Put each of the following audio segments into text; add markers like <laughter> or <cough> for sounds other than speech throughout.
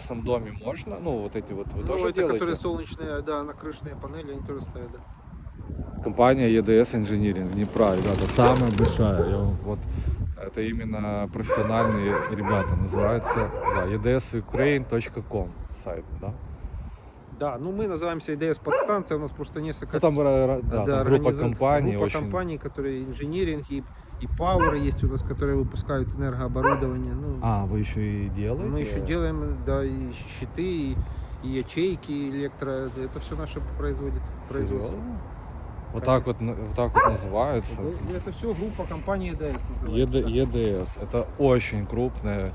частном доме можно? Ну, вот эти вот вы Ну, тоже это делаете? которые солнечные, да, накрышные панели, они тоже стоят, да. Компания EDS Engineering Днепра, ребята, самая большая. Я вам вот это именно профессиональные ребята, называется да, edsukraine.com сайт, да? Да, ну мы называемся IDS подстанция, у нас просто несколько Ну, там, ра- да, да, там группа организа- компаний группа очень... компаний, которые инжиниринг и, и Power есть у нас, которые выпускают энергооборудование. Ну, А, вы еще и делаете? мы еще делаем, да, и щиты, и, и ячейки, и электро, это все наше производит производство. Серьезно? Вот так вот, вот так вот называется. Это, все группа компании EDS называется. Да. EDS. Это очень крупная,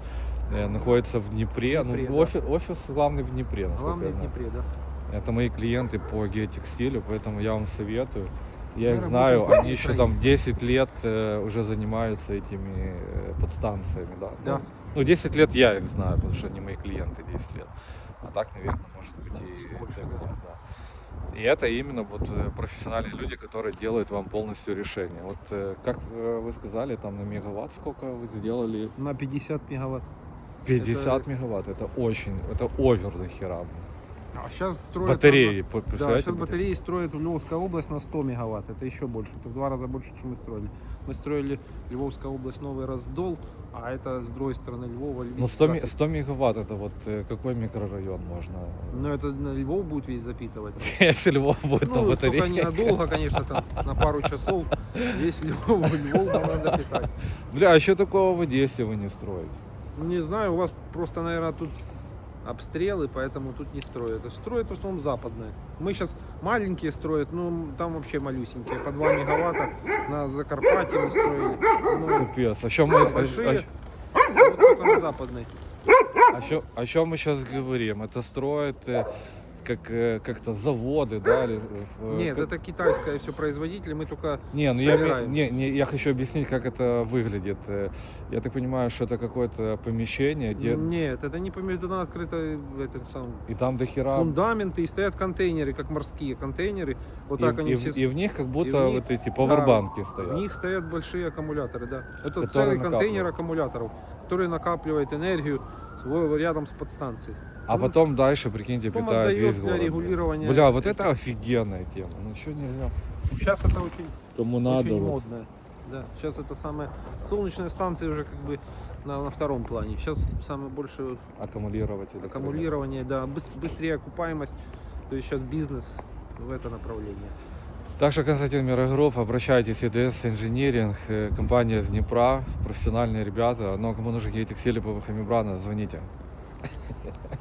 э, находится в Днепре. Днепре, ну, да. офис, офис главный в Днепре, насколько Главное я в. Днепре, да. Это мои клиенты по геотекстилю, поэтому я вам советую. Я их знаю, они еще там 10 лет э, уже занимаются этими э, подстанциями, да. Да. Ну, Ну, 10 лет я их знаю, потому что они мои клиенты 10 лет. А так, наверное, может быть и Больше, лет, да. И это именно вот э, профессиональные люди, которые делают вам полностью решение. Вот э, как вы сказали, там на мегаватт сколько вы сделали? На 50 мегаватт. 50 мегаватт. Это очень, это овер до хера. А сейчас строят... Батареи, Да, представляете? сейчас батареи строят в Львовская область на 100 мегаватт. Это еще больше. Это в два раза больше, чем мы строили. Мы строили Львовская область Новый Раздол, а это с другой стороны Львова. Ну, 100, ме- 100 мегаватт это вот э, какой микрорайон можно? Но это на Львов будет весь запитывать. <laughs> Если Львов будет на Ну, только батарее. ненадолго, конечно, там на пару часов. Весь Львов, Львов можно запитать. Бля, а еще такого в Одессе вы не строите? Не знаю, у вас просто, наверное, тут обстрелы, поэтому тут не строят. Строят в основном западные. Мы сейчас маленькие строят, ну там вообще малюсенькие, по 2 мегаватта на Закарпатье мы строили. Ну, Капец. А що ми, а, большие, вот только на западной. а, що, а що ми сейчас говорим? Это строят э, как, э, как-то заводы, да? Или, э, Нет, как- это китайское все производитель, мы только Не, ну я, не, не, я хочу объяснить, как это выглядит. Э, Я так понимаю, что это какое-то помещение, где Нет, это не помещено открыто в этом самом и там до хера... фундаменты и стоят контейнеры, как морские контейнеры. Вот и, так они и, все в- и в них как будто в них- вот эти пауэрбанки В стоят. них стоят большие аккумуляторы, да. Это Которые целый контейнер аккумуляторов, который накапливает энергию рядом с подстанцией. А Ну, потом дальше, прикиньте, Потом питает отдает весь для город. регулирования. Бля, вот это офигенная тема. Ну что нельзя? Сейчас это очень, Кому надо. очень вот. модно. Да, сейчас это самое... Солнечные станции уже как бы на, на втором плане. Сейчас самое большее Аккумулировать. аккумулирование, да, быс- быстрее окупаемость. То есть сейчас бизнес в это направление. Так что, Константин Мирогрупп, обращайтесь, EDS Engineering, э, компания из Днепра, профессиональные ребята. Но кому нужны какие-то мембрана, звоните.